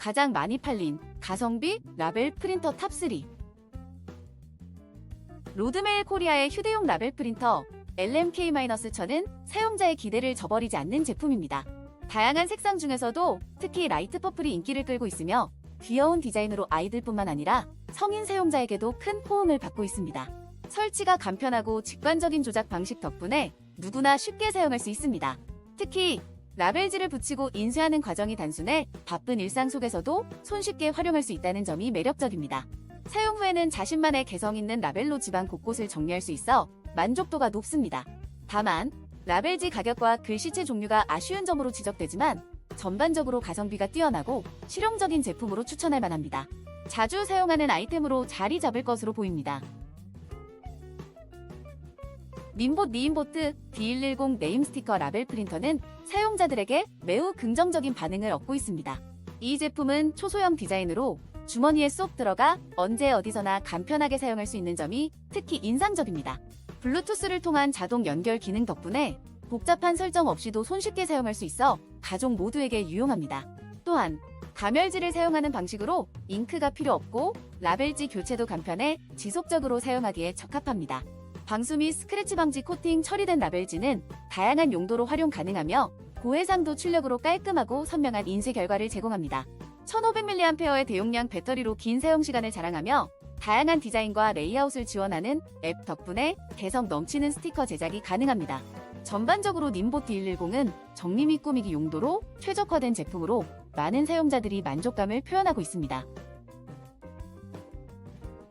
가장 많이 팔린 가성비 라벨 프린터 탑3 로드메일 코리아의 휴대용 라벨 프린터 LMK-1000은 사용자의 기대를 저버리지 않는 제품입니다. 다양한 색상 중에서도 특히 라이트 퍼플이 인기를 끌고 있으며 귀여운 디자인으로 아이들뿐만 아니라 성인 사용자에게도 큰 호응을 받고 있습니다. 설치가 간편하고 직관적인 조작 방식 덕분에 누구나 쉽게 사용할 수 있습니다. 특히 라벨지를 붙이고 인쇄하는 과정이 단순해 바쁜 일상 속에서도 손쉽게 활용할 수 있다는 점이 매력적입니다. 사용 후에는 자신만의 개성 있는 라벨로 집안 곳곳을 정리할 수 있어 만족도가 높습니다. 다만 라벨지 가격과 글씨체 종류가 아쉬운 점으로 지적되지만 전반적으로 가성비가 뛰어나고 실용적인 제품으로 추천할 만합니다. 자주 사용하는 아이템으로 자리 잡을 것으로 보입니다. 님봇 니인보트 D110 네임 스티커 라벨 프린터는 사용자들에게 매우 긍정적인 반응을 얻고 있습니다. 이 제품은 초소형 디자인으로 주머니에 쏙 들어가 언제 어디서나 간편하게 사용할 수 있는 점이 특히 인상적입니다. 블루투스를 통한 자동 연결 기능 덕분에 복잡한 설정 없이도 손쉽게 사용할 수 있어 가족 모두에게 유용합니다. 또한 가멸지를 사용하는 방식으로 잉크가 필요 없고 라벨지 교체도 간편해 지속적으로 사용하기에 적합합니다. 방수 및 스크래치 방지 코팅 처리된 라벨지는 다양한 용도로 활용 가능하며 고해상도 출력으로 깔끔하고 선명한 인쇄 결과를 제공합니다. 1500mAh의 대용량 배터리로 긴 사용 시간을 자랑하며 다양한 디자인과 레이아웃을 지원하는 앱 덕분에 개성 넘치는 스티커 제작이 가능합니다. 전반적으로 님보 D110은 정리 및 꾸미기 용도로 최적화된 제품으로 많은 사용자들이 만족감을 표현하고 있습니다.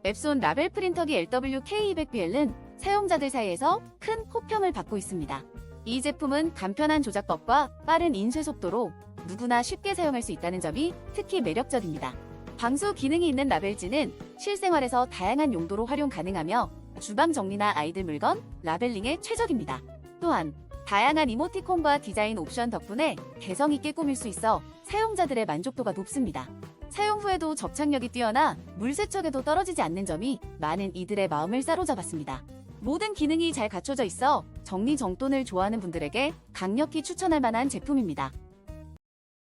앱손 라벨 프린터기 LWK200BL은 사용자들 사이에서 큰 호평을 받고 있습니다. 이 제품은 간편한 조작법과 빠른 인쇄 속도로 누구나 쉽게 사용할 수 있다는 점이 특히 매력적입니다. 방수 기능이 있는 라벨지는 실생활에서 다양한 용도로 활용 가능하며 주방 정리나 아이들 물건, 라벨링에 최적입니다. 또한 다양한 이모티콘과 디자인 옵션 덕분에 개성 있게 꾸밀 수 있어 사용자들의 만족도가 높습니다. 사용 후에도 접착력이 뛰어나 물 세척에도 떨어지지 않는 점이 많은 이들의 마음을 사로잡았습니다. 모든 기능이 잘 갖춰져 있어 정리정돈을 좋아하는 분들에게 강력히 추천할 만한 제품입니다.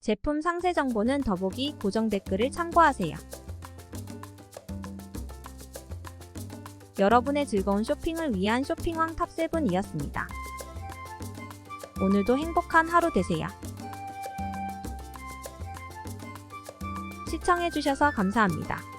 제품 상세 정보는 더보기 고정 댓글을 참고하세요. 여러분의 즐거운 쇼핑을 위한 쇼핑왕 탑7이었습니다. 오늘도 행복한 하루 되세요. 시청해주셔서 감사합니다.